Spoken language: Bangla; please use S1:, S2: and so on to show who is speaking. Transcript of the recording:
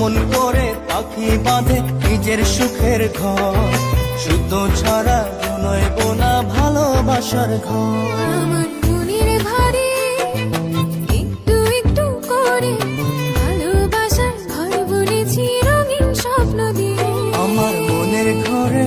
S1: যেমন করে পাখি বাঁধে নিজের সুখের ঘর। শুদ্ধ ছাড়া নয় বোনা ভালোবাসার ঘর।
S2: আমার মনের ভারে একটু একটু করে ভালোবাসার ঘর বুনেছি রঙিন স্বপ্ন দিয়ে।
S1: আমার মনের ঘরে